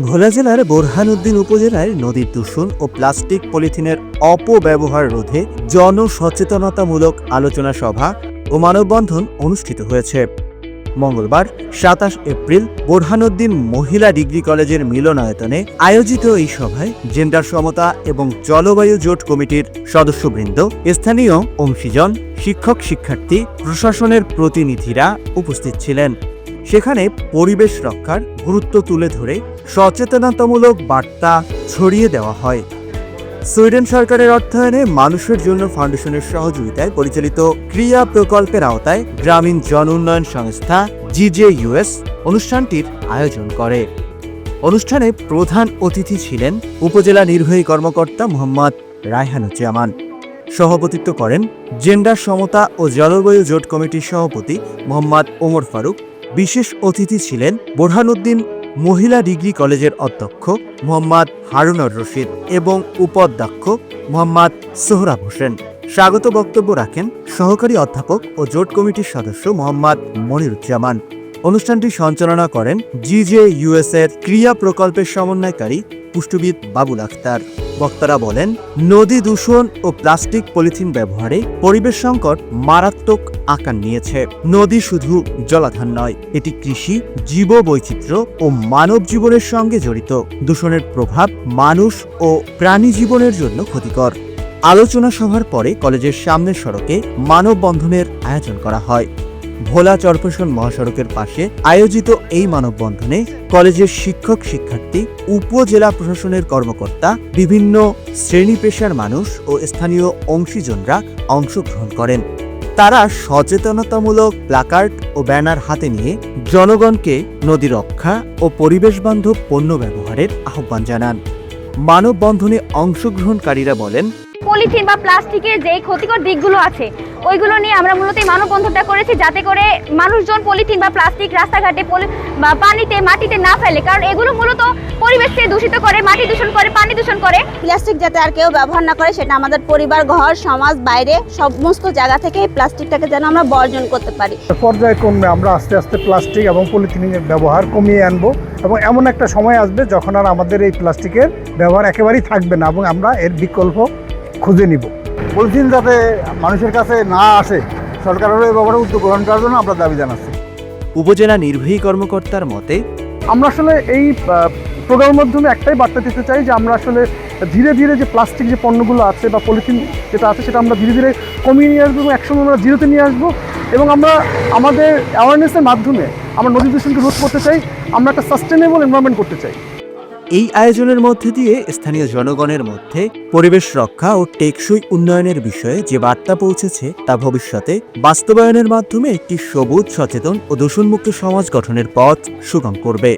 ভোলা জেলার বোরহানউদ্দিন উপজেলায় নদীর দূষণ ও প্লাস্টিক পলিথিনের অপব্যবহার রোধে জনসচেতনতামূলক আলোচনা সভা ও মানববন্ধন অনুষ্ঠিত হয়েছে। মঙ্গলবার সাতাশ এপ্রিল বোরহানউদ্দিন মহিলা ডিগ্রি কলেজের মিলনায়তনে আয়োজিত এই সভায় জেন্ডার সমতা এবং জলবায়ু জোট কমিটির সদস্যবৃন্দ, স্থানীয় অংশীজন, শিক্ষক শিক্ষার্থী, প্রশাসনের প্রতিনিধিরা উপস্থিত ছিলেন। সেখানে পরিবেশ রক্ষার গুরুত্ব তুলে ধরে সচেতনতামূলক বার্তা ছড়িয়ে দেওয়া হয়। সুইডেন সরকারের অর্থায়নে মানুষের জন্য ফাউন্ডেশনের সহযোগিতায় পরিচালিত ক্রিয়া প্রকল্পের আওতায় গ্রামীণ জন উন্নয়ন সংস্থা জিজে ইউএস অনুষ্ঠানটির আয়োজন করে। অনুষ্ঠানে প্রধান অতিথি ছিলেন উপজেলা নির্বাহী কর্মকর্তা মোহাম্মদ রায়হানুজ্জামান। সভাপতিত্ব করেন জেন্ডার সমতা ও জলবায়ু জোট কমিটির সভাপতি মোহাম্মদ ওমর ফারুক বিশেষ অতিথি ছিলেন বোরহানুদ্দিন মহিলা ডিগ্রি কলেজের অধ্যক্ষ মোহাম্মদ হারুনর রশিদ এবং উপাধ্যক্ষ মোহাম্মদ সোহরাব হোসেন। স্বাগত বক্তব্য রাখেন সহকারী অধ্যাপক ও জোট কমিটির সদস্য মোহাম্মদ মনিরুজ্জামান। অনুষ্ঠানটি সঞ্চালনা করেন জিজে ইউএস এর ক্রিয়া প্রকল্পের সমন্বয়কারী পুষ্টবিদ বাবুল আখতার। বক্তারা বলেন, নদী দূষণ ও প্লাস্টিক পলিথিন ব্যবহারে পরিবেশ সংকট মারাত্মক আকার নিয়েছে। নদী শুধু জলাধার নয়, এটি কৃষি জীব বৈচিত্র্য ও মানব জীবনের সঙ্গে জড়িত। দূষণের প্রভাব মানুষ ও প্রাণী জীবনের জন্য ক্ষতিকর। আলোচনা সভার পরে কলেজের সামনের সড়কে মানববন্ধনের আয়োজন করা হয়। ভোলা চরপেশন মহাসড়কের পাশে আয়োজিত এই মানববন্ধনে কলেজের শিক্ষক শিক্ষার্থী, উপজেলা প্রশাসনের কর্মকর্তা, বিভিন্ন শ্রেণি পেশার মানুষ ও স্থানীয় অংশীজনরা অংশগ্রহণ করেন। তারা সচেতনতামূলক প্লাকার্ড ও ব্যানার হাতে নিয়ে জনগণকে নদী রক্ষা ও পরিবেশবান্ধব পণ্য ব্যবহারের আহ্বান জানান। মানববন্ধনে অংশগ্রহণকারীরা বলেন পলিথিন বা প্লাস্টিকের যে ক্ষতিকর দিকগুলো আছে ওইগুলো নিয়ে আমরা মূলত মানববন্ধনটা করেছি যাতে করে মানুষজন পলিথিন বা প্লাস্টিক রাস্তাঘাটে বা পানিতে মাটিতে না ফেলে। কারণ এগুলো মূলত পরিবেশকে দূষিত করে মাটি দূষণ করে পানি দূষণ করে। প্লাস্টিক যাতে আর কেউ ব্যবহার না করে সেটা আমাদের পরিবার ঘর সমাজ বাইরে সমস্ত জায়গা থেকে এই প্লাস্টিকটাকে যেন আমরা বর্জন করতে পারি। পর্যায়ক্রমে আমরা আস্তে আস্তে প্লাস্টিক এবং পলিথিনের ব্যবহার কমিয়ে আনব। এবং এমন একটা সময় আসবে যখন আর আমাদের এই প্লাস্টিকের ব্যবহার একেবারেই থাকবে না এবং আমরা এর বিকল্প খুঁজে নিব। পলিথিন যাতে মানুষের কাছে না আসে সরকারেরও এই ব্যাপারে উদ্যোগ গ্রহণ করার জন্য আমরা দাবি জানাচ্ছি। উপজেলা নির্বাহী কর্মকর্তার মতে আমরা আসলে এই প্রোগ্রামের মাধ্যমে একটাই বার্তা দিতে চাই যে আমরা আসলে ধীরে ধীরে যে প্লাস্টিক যে পণ্যগুলো আছে বা পলিথিন যেটা আছে সেটা আমরা ধীরে ধীরে কমিয়ে নিয়ে আসব এবং একসময় আমরা জিরোতে নিয়ে আসব। এবং আমরা আমাদের অ্যাওয়ারনেসের মাধ্যমে আমরা নদী দূষণকে রোধ করতে চাই, আমরা একটা সাস্টেনেবল এনভায়রনমেন্ট করতে চাই। এই আয়োজনের মধ্যে দিয়ে স্থানীয় জনগণের মধ্যে পরিবেশ রক্ষা ও টেকসই উন্নয়নের বিষয়ে যে বার্তা পৌঁছেছে তা ভবিষ্যতে বাস্তবায়নের মাধ্যমে একটি সবুজ, সচেতন ও দূষণমুক্ত সমাজ গঠনের পথ সুগম করবে।